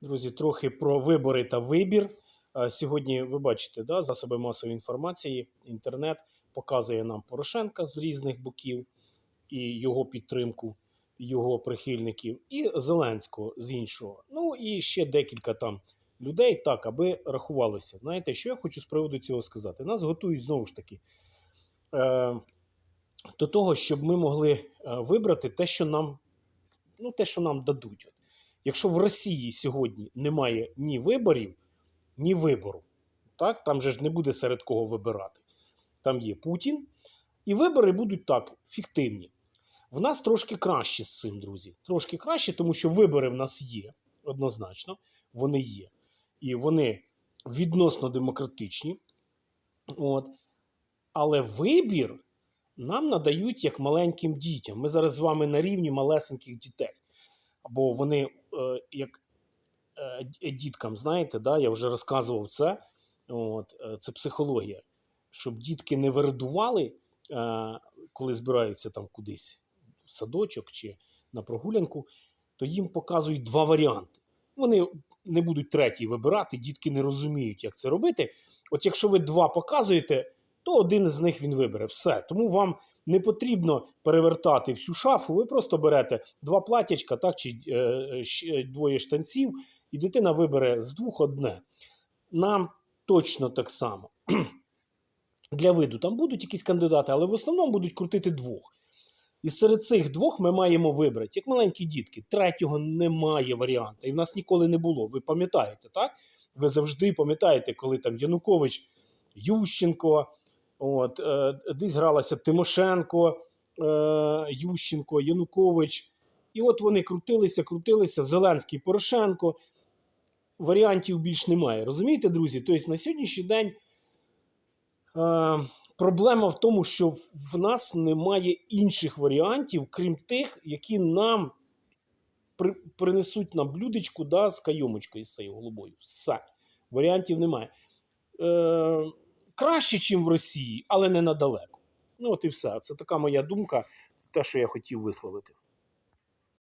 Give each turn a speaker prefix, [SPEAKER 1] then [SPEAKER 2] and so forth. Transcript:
[SPEAKER 1] Друзі, трохи про вибори та вибір. Е, Сьогодні ви бачите, да, засоби масової інформації, інтернет показує нам Порошенка з різних боків і його підтримку, його прихильників, і Зеленського з іншого. Ну і ще декілька там людей, так, аби рахувалися. Знаєте, що я хочу з приводу цього сказати? Нас готують знову ж таки е, до того, щоб ми могли е, вибрати те, що нам, ну, те, що нам дадуть. Якщо в Росії сьогодні немає ні виборів, ні вибору, так, там же ж не буде серед кого вибирати. Там є Путін, і вибори будуть так, фіктивні. В нас трошки краще з цим, друзі. Трошки краще, тому що вибори в нас є, однозначно, вони є. І вони відносно демократичні. От. Але вибір нам надають як маленьким дітям. Ми зараз з вами на рівні малесеньких дітей. Або вони, як е, діткам, знаєте, да, я вже розказував це. От, е, це психологія. Щоб дітки не вирадували, е, коли збираються там кудись в садочок чи на прогулянку, то їм показують два варіанти. Вони не будуть третій вибирати, дітки не розуміють, як це робити. От якщо ви два показуєте, то один з них він вибере. Все. Тому вам не потрібно перевертати всю шафу. Ви просто берете два платячка, так, чи е, щ- двоє штанців, і дитина вибере з двох одне. Нам точно так само. Для виду там будуть якісь кандидати, але в основному будуть крутити двох. І серед цих двох ми маємо вибрати, як маленькі дітки. Третього немає варіанту. І в нас ніколи не було. Ви пам'ятаєте, так? Ви завжди пам'ятаєте, коли там Янукович, Ющенко, от, е, десь гралася Тимошенко, е, Ющенко, Янукович. І от вони крутилися, крутилися, Зеленський, Порошенко. Варіантів більш немає. Розумієте, друзі? Тобто на сьогоднішній день е, проблема в тому, що в- нас немає інших варіантів, крім тих, які нам при, принесуть на блюдечку да, з кайомочкою з цією голубою. Все. Варіантів немає. Е, краще, ніж в Росії, але не надалеко. Ну, от і все. Це така моя думка, те, що я хотів висловити.